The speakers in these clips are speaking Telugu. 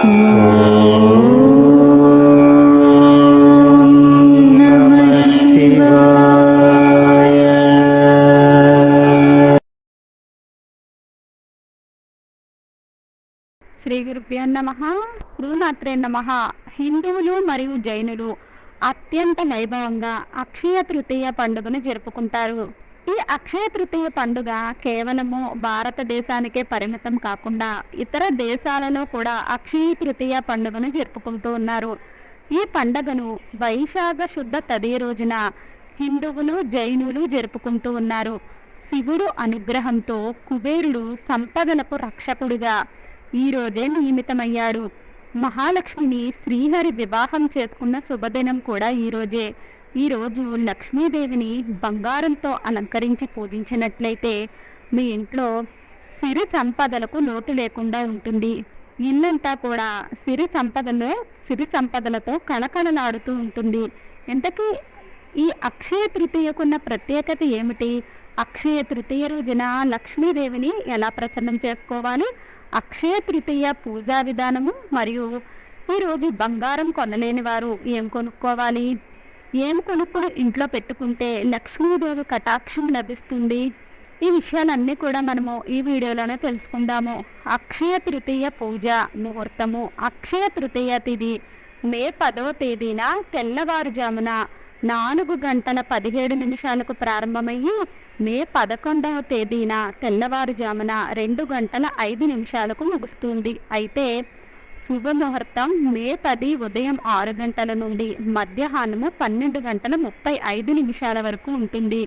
శ్రీ గురుభ్యో నమ శ్రీమాత్రే నమ. హిందువులు మరియు జైనులు అత్యంత వైభవంగా అక్షయ తృతీయ పండుగను జరుపుకుంటారు. ఈ అక్షయ తృతీయ పండుగ కేవలము భారతదేశానికే పరిమితం కాకుండా ఇతర దేశాలలో కూడా అక్షయ తృతీయ పండుగను జరుపుకుంటూ ఉన్నారు. ఈ పండుగను వైశాఖ శుద్ధ తది రోజున హిందువులు జైనులు జరుపుకుంటూ ఉన్నారు. శివుడు అనుగ్రహంతో కుబేరుడు సంపదలకు రక్షకుడిగా ఈ రోజే నియమితమయ్యాడు. మహాలక్ష్మిని శ్రీహరి వివాహం చేసుకున్న శుభదినం కూడా ఈ రోజే. ఈరోజు లక్ష్మీదేవిని బంగారంతో అలంకరించి పూజించినట్లయితే మీ ఇంట్లో సిరి సంపదలకు లోటు లేకుండా ఉంటుంది. ఇల్లంతా కూడా సిరి సంపదలో సిరి సంపదలతో కళకళలాడుతూ ఉంటుంది. ఇంతకీ ఈ అక్షయ తృతీయకున్న ప్రత్యేకత ఏమిటి? అక్షయ తృతీయ రోజున లక్ష్మీదేవిని ఎలా ప్రసన్నం చేసుకోవాలి? అక్షయ తృతీయ పూజా విధానము మరియు ఈరోజు బంగారం కొనలేని వారు ఏం కొనుక్కోవాలి? ఏం కొనుక్కుని ఇంట్లో పెట్టుకుంటే లక్ష్మీదేవి కటాక్షం లభిస్తుంది? ఈ విషయాలన్నీ కూడా మనము ఈ వీడియోలోనే తెలుసుకుందాము. అక్షయ తృతీయ పూజ ముహూర్తము. అక్షయ తృతీయ తిథి మే పదవ తేదీన తెల్లవారుజామున నాలుగు గంటల పదిహేడు నిమిషాలకు ప్రారంభమయ్యి మే పదకొండవ తేదీన తెల్లవారుజామున రెండు గంటల ఐదు నిమిషాలకు ముగుస్తుంది. అయితే శుభముహూర్తం మే పది ఉదయం ఆరు గంటల నుండి మధ్యాహ్నము పన్నెండు గంటల ముప్పై ఐదు నిమిషాల వరకు ఉంటుంది.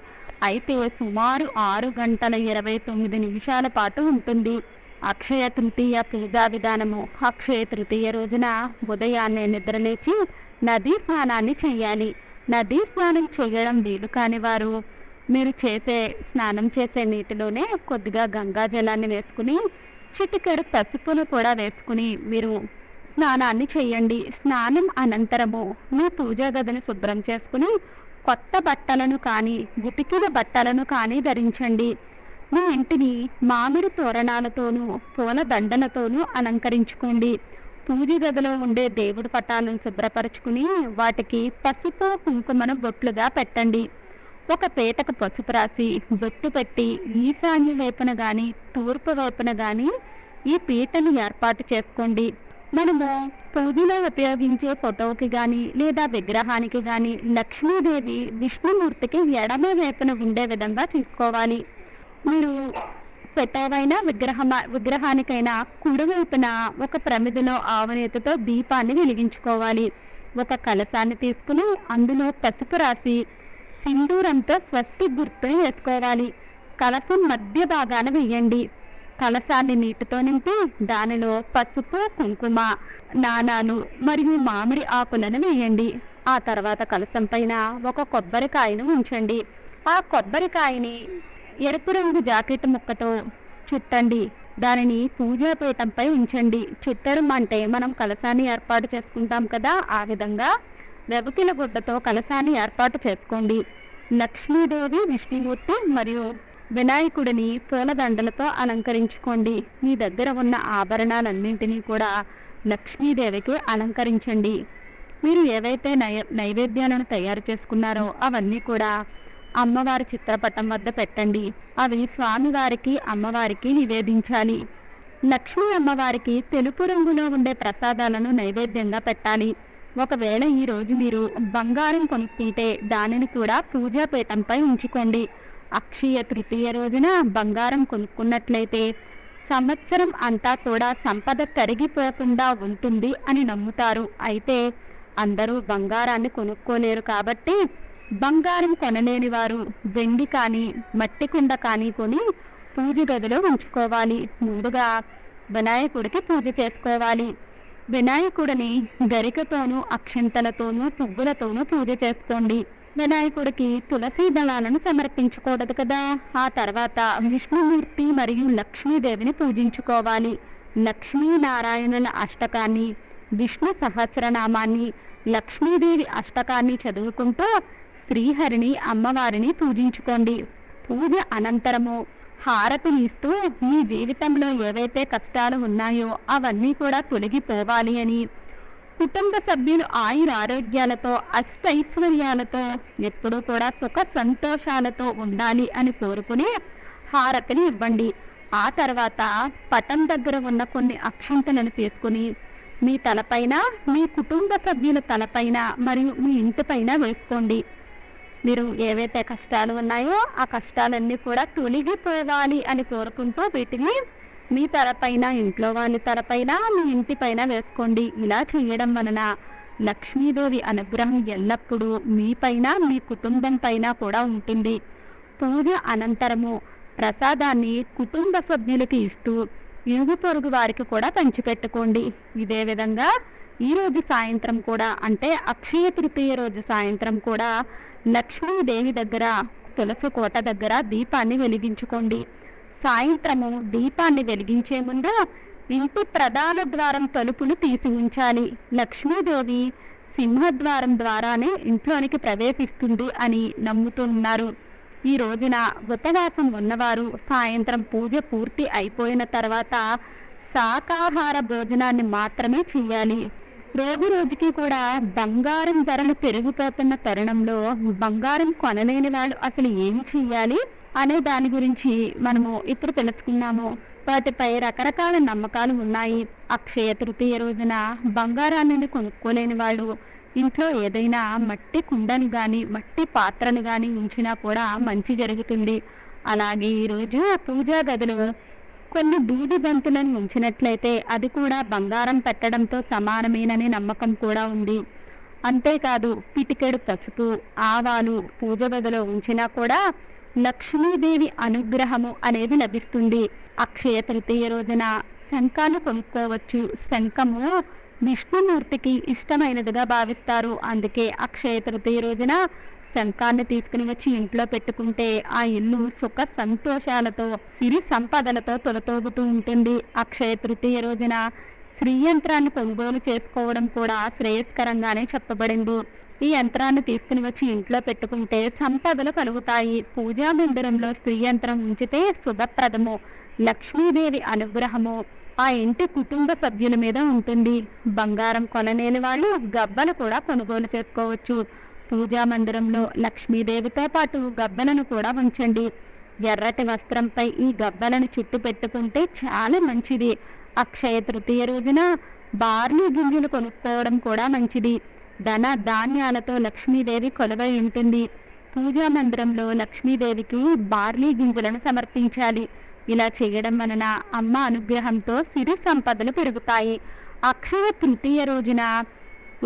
అయితే సుమారు ఆరు గంటల ఇరవై తొమ్మిది నిమిషాల పాటు ఉంటుంది. అక్షయ తృతీయ పూజా విధానము. అక్షయ తృతీయ రోజున ఉదయాన్నే నిద్రలేచి నదీ స్నానాన్ని చేయాలి. నదీ స్నానం చేయడం వీలు కాని వారు మీరు చేసే స్నానం చేసే నీటిలోనే కొద్దిగా గంగా జలాన్ని వేసుకుని చిటికెడు పసుపును కూడా వేసుకుని మీరు స్నానాన్ని చేయండి. స్నానం అనంతరము మీ పూజా గదిని శుభ్రం చేసుకుని కొత్త బట్టలను కానీ గుటికిన బట్టలను కానీ ధరించండి. మీ ఇంటిని మామిడి తోరణాలతోనూ పూల దండలతోనూ అలంకరించుకోండి. పూజ గదిలో ఉండే దేవుడి పటాలను శుభ్రపరచుకుని వాటికి పసుపు కుంకుమను బొట్లుగా పెట్టండి. ఒక పీటకు పసుపు రాసి బొట్టు పెట్టి ఈశాన్య వైపున గాని తూర్పు వైపున గాని ఈ పీటను ఏర్పాటు చేసుకోండి. మనము పూజలో ఉపయోగించే ఫోటోకి గాని లేదా విగ్రహానికి గాని లక్ష్మీదేవి విష్ణుమూర్తికి ఎడమ వైపున ఉండే విధంగా తీసుకోవాలి మీరు పెట్టవైనా విగ్రహ విగ్రహానికైనా కుడివైపున ఒక ప్రమిదిలో ఆవనేతితో దీపాన్ని వెలిగించుకోవాలి. ఒక కలశాన్ని తీసుకుని అందులో పసుపు రాసి సింధూరంతో స్వస్తి గుర్తుని వేసుకోవాలి. కలసం మధ్య భాగాన వేయండి. కలసాన్ని నీటితో నింపి దానిలో పసుపు కుంకుమ నాణాలు మరియు మామిడి ఆకులను వేయండి. ఆ తర్వాత కలసం పైన ఒక కొబ్బరికాయను ఉంచండి. ఆ కొబ్బరికాయని ఎరుపు రంగు జాకెట్ ముక్కతో చుట్టండి. దానిని పూజాపీఠంపై ఉంచండి. చుట్టడం అంటే మనం కలసాన్ని ఏర్పాటు చేసుకుంటాం కదా ఆ విధంగా వెవకిల గుడ్డతో కలశాన్ని ఏర్పాటు చేసుకోండి. లక్ష్మీదేవి విష్ణుమూర్తి మరియు వినాయకుడిని పూలదండలతో అలంకరించుకోండి. మీ దగ్గర ఉన్న ఆభరణాలన్నింటినీ కూడా లక్ష్మీదేవికి అలంకరించండి. మీరు ఏవైతే నై నైవేద్యాలను తయారు చేసుకున్నారో అవన్నీ కూడా అమ్మవారి చిత్రపటం వద్ద పెట్టండి. అవి స్వామివారికి అమ్మవారికి నివేదించాలి. లక్ష్మీ అమ్మవారికి తెలుపు రంగులో ఉండే ప్రసాదాలను నైవేద్యంగా పెట్టాలి. ఒకవేళ ఈ రోజు మీరు బంగారం కొనుక్కుంటే దానిని కూడా పూజాపీఠంపై ఉంచుకోండి. అక్షయ తృతీయ రోజున బంగారం కొనుక్కున్నట్లయితే సంవత్సరం అంతా కూడా సంపద తరిగిపోకుండా ఉంటుంది అని నమ్ముతారు. అయితే అందరూ బంగారాన్ని కొనుక్కోలేరు కాబట్టి బంగారం కొనలేని వారు వెండి కానీ మట్టి కుండ కానీ కొని పూజ గదిలో ఉంచుకోవాలి. ముందుగా వినాయకుడికి పూజ చేసుకోవాలి. వినాయకుడిని గరికతోనూ అక్షంతలతోనూ పువ్వులతోనూ పూజ చేస్తోంది. వినాయకుడికి తులసి దళాలను సమర్పించకూడదు కదా. ఆ తర్వాత విష్ణుమూర్తి మరియు లక్ష్మీదేవిని పూజించుకోవాలి. లక్ష్మీనారాయణుల అష్టకాన్ని విష్ణు సహస్రనామాన్ని లక్ష్మీదేవి అష్టకాన్ని చదువుకుంటూ శ్రీహరిని అమ్మవారిని పూజించుకోండి. పూజ అనంతరము హారతిని ఇస్తూ మీ జీవితంలో ఏవైతే కష్టాలు ఉన్నాయో అవన్నీ కూడా తొలగిపోవాలి అని. కుటుంబ సభ్యులు ఆయుర ఆరోగ్యాలతో అష్టైశ్వర్యాలతో ఎప్పుడూ కూడా సుఖ సంతోషాలతో ఉండాలి అని కోరుకుని హారతిని ఇవ్వండి. ఆ తర్వాత పటం దగ్గర ఉన్న కొన్ని అక్షంతలను తీసుకుని మీ తలపైన మీ కుటుంబ సభ్యుల తలపైన మరియు మీ ఇంటిపైన వేసుకోండి. మీరు ఏవైతే కష్టాలు ఉన్నాయో ఆ కష్టాలన్నీ కూడా తొలగిపోవాలి అని కోరుకుంటూ వీటిని మీ తలపైన ఇంట్లో వాళ్ళ తలపైన మీ ఇంటి పైన వేసుకోండి. ఇలా చేయడం వలన లక్ష్మీదేవి అనుగ్రహం ఎల్లప్పుడూ మీ పైన మీ కుటుంబం పైన కూడా ఉంటుంది. పూజ అనంతరము ప్రసాదాన్ని కుటుంబ సభ్యులకి ఇస్తూ ఇరుగు పొరుగు వారికి కూడా పంచిపెట్టుకోండి. ఇదే విధంగా ఈ రోజు సాయంత్రం కూడా అంటే అక్షయ తృతీయ రోజు సాయంత్రం కూడా లక్ష్మీదేవి దగ్గర తులసి కోట దగ్గర దీపాన్ని వెలిగించుకోండి. సాయంత్రము దీపాన్ని వెలిగించే ముందు ఇంటి ప్రధాన ద్వారం తలుపులు తీసి ఉంచాలి. లక్ష్మీదేవి సింహద్వారం ద్వారానే ఇంట్లోనికి ప్రవేశిస్తుంది అని నమ్ముతున్నారు ఈ రోజున ఉపవాసం ఉన్నవారు సాయంత్రం పూజ పూర్తి అయిపోయిన తర్వాత శాకాహార భోజనాన్ని మాత్రమే చేయాలి. రోజు రోజుకి కూడా బంగారం ధరలు పెరిగిపోతున్న తరుణంలో బంగారం కొనలేని వాళ్ళు అసలు ఏం చెయ్యాలి అనే దాని గురించి మనము ఇప్పుడు తెలుసుకున్నాము. వాటిపై రకరకాల నమ్మకాలు ఉన్నాయి. అక్షయ తృతీయ రోజున బంగారాన్ని కొనుక్కోలేని వాళ్ళు ఇంట్లో ఏదైనా మట్టి కుండను గాని మట్టి పాత్రను గాని ఉంచినా కూడా మంచి జరుగుతుంది. అలాగే ఈరోజు పూజా గదిలో కొన్ని బీది బంతులను ఉంచినట్లయితే అది కూడా బంగారం పెట్టడంతో సమానమేననే నమ్మకం కూడా ఉంది. అంతేకాదు పిటికెడు పసుపు ఆవాలు పూజ గదిలో ఉంచినా కూడా లక్ష్మీదేవి అనుగ్రహము అనేది లభిస్తుంది. అక్షయ తృతీయ రోజున శంఖాలు కొనుక్కోవచ్చు. శంఖము విష్ణుమూర్తికి ఇష్టమైనదిగా భావిస్తారు. అందుకే అక్షయ తృతీయ రోజున శంఖాన్ని తీసుకుని వచ్చి ఇంట్లో పెట్టుకుంటే ఆ ఇల్లు సుఖ సంతోషాలతో సిరి సంపదలతో తొలతోగుతూ ఉంటుంది. అక్షయ తృతీయ రోజున శ్రీ యంత్రాన్ని కొనుగోలు చేసుకోవడం కూడా శ్రేయస్కరంగానే చెప్పబడింది. ఈ యంత్రాన్ని తీసుకుని వచ్చి ఇంట్లో పెట్టుకుంటే సంపదలు కలుగుతాయి. పూజా మందిరంలో స్త్రీ యంత్రం ఉంచితే శుభప్రదము లక్ష్మీదేవి అనుగ్రహము. ఆ ఇంటి కుటుంబ సభ్యుల మీద ఉంటుంది. బంగారం కొనలేని వాళ్ళు గబ్బలు కూడా కొనుగోలు చేసుకోవచ్చు. పూజా మందిరంలో లక్ష్మీదేవితో పాటు గబ్బలను కూడా ఉంచండి. ఎర్రటి వస్త్రంపై ఈ గబ్బలను చుట్టు పెట్టుకుంటే చాలా మంచిది. అక్షయ తృతీయ రోజున బార్లీ గింజలు కొనుక్కోవడం కూడా మంచిది. ధన ధాన్యాలతో లక్ష్మీదేవి కొలవై ఉంటుంది. పూజా మందిరంలో లక్ష్మీదేవికి బార్లీ గింజలను సమర్పించాలి. ఇలా చేయడం వలన అమ్మ అనుగ్రహంతో సిరి సంపదలు పెరుగుతాయి. అక్షయ తృతీయ రోజున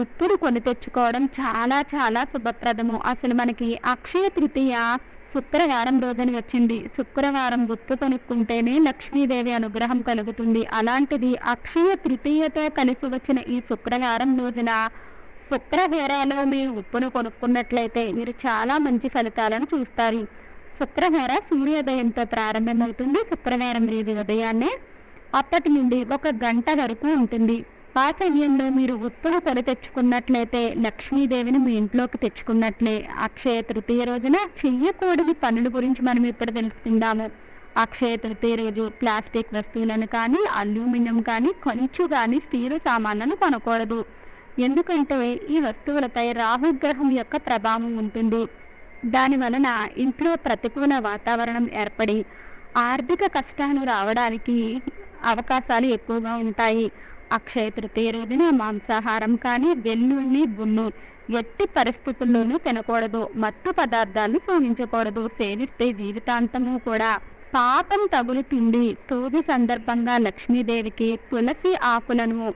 ఉప్పును కొని తెచ్చుకోవడం చాలా చాలా శుభప్రదము. అసలు మనకి అక్షయ తృతీయ శుక్రవారం రోజున వచ్చింది. శుక్రవారం గుర్తు కొనుక్కుంటేనే లక్ష్మీదేవి అనుగ్రహం కలుగుతుంది. అలాంటిది అక్షయ తృతీయతో కలిసి వచ్చిన ఈ శుక్రవారం రోజున శుక్రహేరాలో మీరు ఉప్పును కొనుక్కున్నట్లయితే మీరు చాలా మంచి ఫలితాలను చూస్తారు. శుక్రవార సూర్యోదయంతో ప్రారంభమవుతుంది. శుక్రవారం రోజు ఉదయాన్నే అప్పటి నుండి ఒక గంట వరకు ఉంటుంది. ఆ సమయంలో మీరు ఉప్పును కొని తెచ్చుకున్నట్లయితే లక్ష్మీదేవిని మీ ఇంట్లోకి తెచ్చుకున్నట్లే. అక్షయ తృతీయ రోజున చెయ్యకూడని పనుల గురించి మనం ఇప్పుడు తెలుసుకుందాము. అక్షయ తృతీయ రోజు ప్లాస్టిక్ వస్తువులను కానీ అల్యూమినియం కానీ కొంచెం కానీ స్టీల్ సామాన్లను కొనకూడదు. ఎందుకంటే ఈ వస్తువులపై రాహుగ్రహం యొక్క ప్రభావం ఉంటుంది. దాని వలన ఇంట్లో ప్రతికూల వాతావరణం ఏర్పడి ఆర్థిక కష్టాలు రావడానికి అవకాశాలు ఎక్కువగా ఉంటాయి. అక్షయ తృతీయ రోజున మాంసాహారం కానీ వెల్లుల్లి బున్ను ఎట్టి పరిస్థితుల్లోనూ తినకూడదు. మత్తు పదార్థాలు సేవించకూడదు సేవిస్తే జీవితాంతము కూడా. పాపం తగులుతుంది తూది సందర్భంగా లక్ష్మీదేవికి తులసి ఆకులను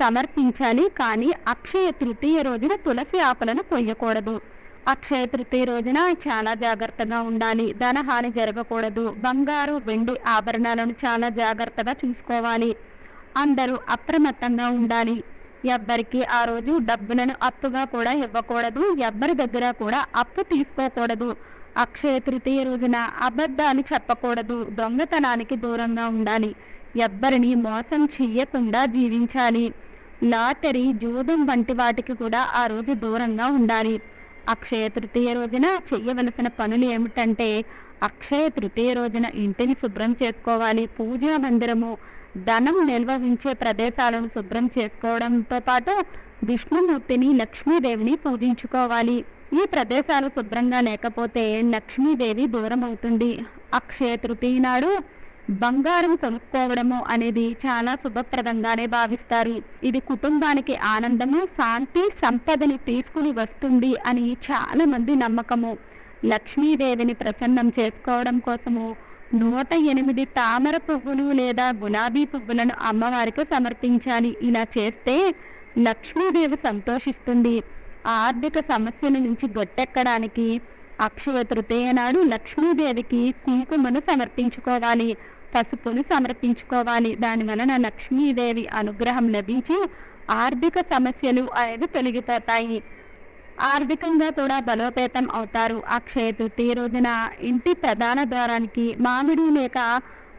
సమర్పించాలి. కానీ అక్షయ తృతీయ రోజున తులసి ఆకులను కొయ్యకూడదు. అక్షయ తృతీయ రోజున చాలా జాగ్రత్తగా ఉండాలి. ధనహాని జరగకూడదు. బంగారు వెండి ఆభరణాలను చాలా జాగ్రత్తగా చూసుకోవాలి. అందరూ అప్రమత్తంగా ఉండాలి. ఎవ్వరికి ఆ రోజు డబ్బులను అప్పుగా కూడా ఇవ్వకూడదు. ఎవ్వరి దగ్గర కూడా అప్పు తీసుకోకూడదు. అక్షయ తృతీయ రోజున అబద్ధాలు చెప్పకూడదు. దొంగతనానికి దూరంగా ఉండాలి. ఎవ్వరిని మోసం చెయ్యకుండా జీవించాలి. లాటరీ జూదం వంటి వాటికి కూడా ఆ రోజు దూరంగా ఉండాలి. అక్షయ తృతీయ రోజున చెయ్యవలసిన పనులు ఏమిటంటే అక్షయ తృతీయ రోజున ఇంటిని శుభ్రం చేసుకోవాలి. పూజా మందిరము ధనం నిర్వహించే ప్రదేశాలను శుభ్రం చేసుకోవడంతో పాటు విష్ణుమూర్తిని లక్ష్మీదేవిని పూజించుకోవాలి. ఈ ప్రదేశాలు శుభ్రంగా లేకపోతే లక్ష్మీదేవి దూరం అవుతుంది అక్షయ తృతీయ నాడు బంగారం కొనుక్కోవడము అనేది చాలా శుభప్రదంగానే భావిస్తారు. ఇది కుటుంబానికి ఆనందము శాంతి సంపదని తీసుకుని వస్తుంది అని చాలా మంది నమ్మకము. లక్ష్మీదేవిని ప్రసన్నం చేసుకోవడం కోసము నూట ఎనిమిది తామర పువ్వులు లేదా గులాబీ పువ్వులను అమ్మవారికి సమర్పించాలి. ఇలా చేస్తే లక్ష్మీదేవి సంతోషిస్తుంది. ఆర్థిక సమస్యల నుంచి గొట్టెక్కడానికి అక్షయ తృతీయ నాడు లక్ష్మీదేవికి కుంకుమను సమర్పించుకోవాలి. పసుపును సమర్పించుకోవాలి. దాని వలన లక్ష్మీదేవి అనుగ్రహం లభించి ఆర్థిక సమస్యలు అనేది తొలగిపోతాయి. ఆర్థికంగా కూడా బలోపేతం అవుతారు. అక్షయ తృతీయ రోజున ఇంటి ప్రధాన ద్వారానికి మామిడి లేక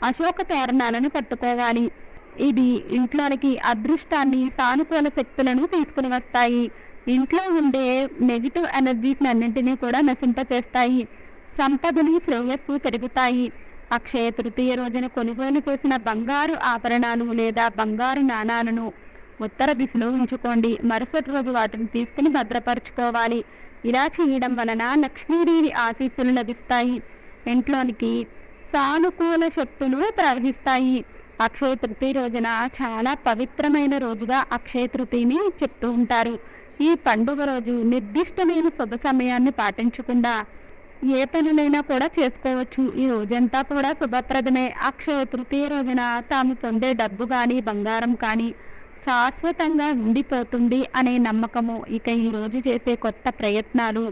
అశోక తోరణాలను కట్టుకోవాలి. ఇది ఇంట్లోనికి అదృష్టాన్ని సానుకూల శక్తులను తీసుకుని వస్తాయి. ఇంట్లో ఉండే నెగిటివ్ ఎనర్జీస్ అన్నింటినీ కూడా నశింపచేస్తాయి. సంపదలు శ్రేయస్సు పెరుగుతాయి. అక్షయ తృతీయ రోజున కొనుగోలు చేసిన బంగారు ఆభరణాలు లేదా బంగారు నాణాలను ఉత్తర దిశలో ఉంచుకోండి. మరుసటి రోజు వాటిని తీసుకుని భద్రపరచుకోవాలి. ఇలా చేయడం వలన లక్ష్మీదేవి ఆశీస్సులు లభిస్తాయి. ఇంట్లోనికి సానుకూల శక్తులు ప్రవహిస్తాయి. అక్షయ తృతీయ రోజున చాలా పవిత్రమైన రోజుగా అక్షయ తృతీయని చెప్తూ ఉంటారు. ఈ పండుగ రోజు నిర్దిష్టమైన శుభ సమయాన్ని పాటించకుండా ఏ పనులైనా కూడా చేసుకోవచ్చు. ఈ రోజంతా కూడా శుభప్రదమే. అక్షయ తృతీయ రోజున తాము పొందే డబ్బు కానీ బంగారం కానీ శాశ్వతంగా ఉండిపోతుంది అనే నమ్మకము. ఇక ఈ రోజు చేసే కొత్త ప్రయత్నాలు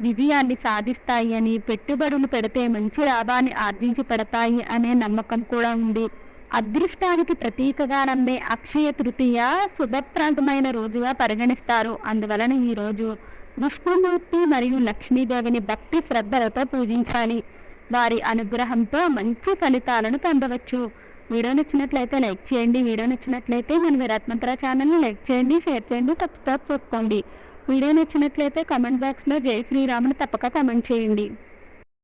విజయాన్ని సాధిస్తాయి అని పెట్టుబడులు పెడితే మంచి లాభాన్ని ఆర్జించి పెడతాయి అనే నమ్మకం కూడా ఉంది. అదృష్టానికి ప్రతీకగా నమ్మే అక్షయ తృతీయ శుభప్రాంతమైన రోజుగా పరిగణిస్తారు. అందువలన ఈ రోజు విష్ణుమూర్తి మరియు లక్ష్మీదేవిని భక్తి శ్రద్ధలతో పూజించాలి. వారి అనుగ్రహంతో మంచి ఫలితాలను పొందవచ్చు. వీడియో నచ్చినట్లయితే లైక్ చేయండి వీడియో నచ్చినట్లయితే మన విరాత్మంత్ర ఛానల్ని లైక్ చేయండి షేర్ చేయండి సబ్స్క్రైబ్ చేసుకోండి. వీడియో నచ్చినట్లయితే కామెంట్ బాక్స్లో జై శ్రీరాముని తప్పక కామెంట్ చేయండి.